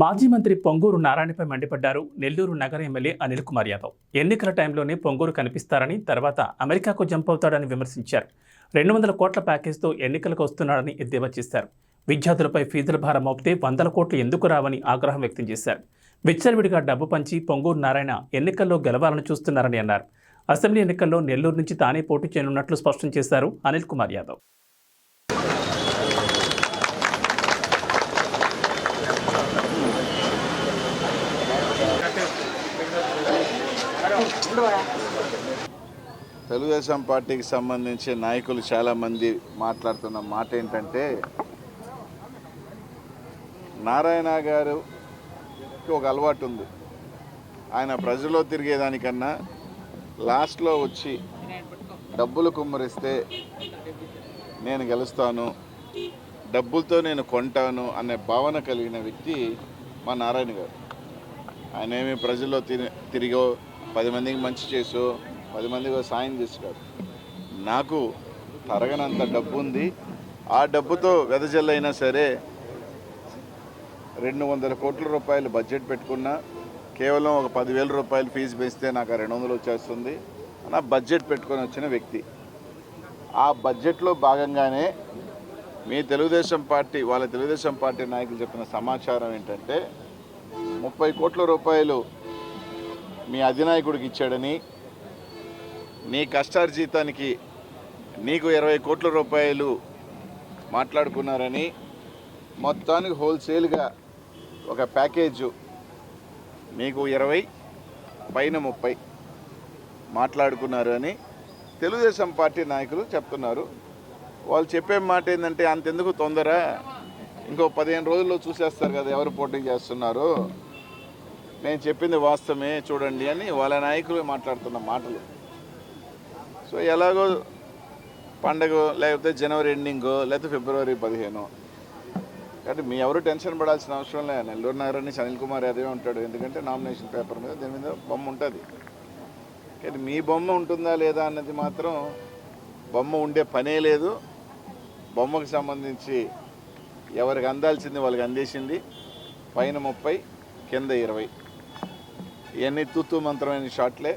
మాజీ మంత్రి పొంగూరు నారాయణపై మండిపడ్డారు. నెల్లూరు నగర ఎమ్మెల్యే అనిల్ కుమార్ యాదవ్. ఎన్నికల టైంలోనే పొంగూరు కనిపిస్తారని తర్వాత అమెరికాకు జంప్ అవుతాడని విమర్శించారు. రెండు వందల కోట్ల ప్యాకేజ్తో ఎన్నికలకు వస్తున్నాడని ఎద్దేవా చేశారు. విద్యార్థులపై ఫీజుల భారం మోపితే వందల కోట్లు ఎందుకు రావని ఆగ్రహం వ్యక్తం చేశారు. విచ్చలవిడిగా డబ్బు పంచి పొంగూరు నారాయణ ఎన్నికల్లో గెలవాలని చూస్తున్నారని అన్నారు. అసెంబ్లీ ఎన్నికల్లో నెల్లూరు నుంచి తానే పోటీ చేయనున్నట్లు స్పష్టం చేశారు అనిల్ కుమార్ యాదవ్. తెలుగుదేశం పార్టీకి సంబంధించి నాయకులు చాలామంది మాట్లాడుతున్న మాట ఏంటంటే నారాయణ గారుకి ఒక అలవాటు ఉంది. ఆయన ప్రజల్లో తిరిగేదానికన్నా లాస్ట్లో వచ్చి డబ్బులు కుమ్మరిస్తే నేను గెలుస్తాను డబ్బులతో నేను కొంటాను అనే భావన కలిగిన వ్యక్తి మా నారాయణ గారు. ఆయన ఏమి ప్రజల్లో తిరిగో పది మందికి మంచి చేసు పది మందికి సాయం చేసి నాకు తరగనంత డబ్బు ఉంది. ఆ డబ్బుతో వెదజల్లైనా సరే రెండు వందల కోట్ల రూపాయలు బడ్జెట్ పెట్టుకున్నా కేవలం ఒక పదివేల రూపాయలు ఫీజు వేస్తే నాకు ఆ రెండు వందలు వచ్చేస్తుంది. నా బడ్జెట్ పెట్టుకొని వచ్చిన వ్యక్తి. ఆ బడ్జెట్లో భాగంగానే మీ తెలుగుదేశం పార్టీ వాళ్ళ తెలుగుదేశం పార్టీ నాయకులు చెప్పిన సమాచారం ఏంటంటే ముప్పై కోట్ల రూపాయలు మీ అధినాయకుడికి ఇచ్చాడని నీ కష్టార్జితానికి నీకు ఇరవై కోట్ల రూపాయలు మాట్లాడుకున్నారని మొత్తానికి హోల్సేల్గా ఒక ప్యాకేజు మీకు ఇరవై పైన ముప్పై మాట్లాడుకున్నారు అని తెలుగుదేశం పార్టీ నాయకులు చెప్తున్నారు. వాళ్ళు చెప్పే మాట ఏంటంటే అంతెందుకు తొందర? ఇంకో పదిహేను రోజుల్లో చూసేస్తారు కదా ఎవరు పోటీ చేస్తున్నారు? నేను చెప్పింది వాస్తవమే చూడండి అని వాళ్ళ నాయకులు మాట్లాడుతున్న మాటలు. సో ఎలాగో పండగ లేకపోతే జనవరి ఎండింగ్ లేకపోతే ఫిబ్రవరి పదిహేను. కాబట్టి మీ ఎవరు టెన్షన్ పడాల్సిన అవసరం లేదు. నెల్లూరు నగరాన్ని అనిల్ కుమార్ యాదవే ఉంటాడు. ఎందుకంటే నామినేషన్ పేపర్ మీద దీని మీద బొమ్మ ఉంటుంది. కానీ మీ బొమ్మ ఉంటుందా లేదా అన్నది మాత్రం బొమ్మ ఉండే పనే లేదు. బొమ్మకు సంబంధించి ఎవరికి అందాల్సింది వాళ్ళకి అందేసింది. పైన ముప్పై కింద ఇరవై. ఇవన్నీ తూతూ మంత్రమైన షాట్లే.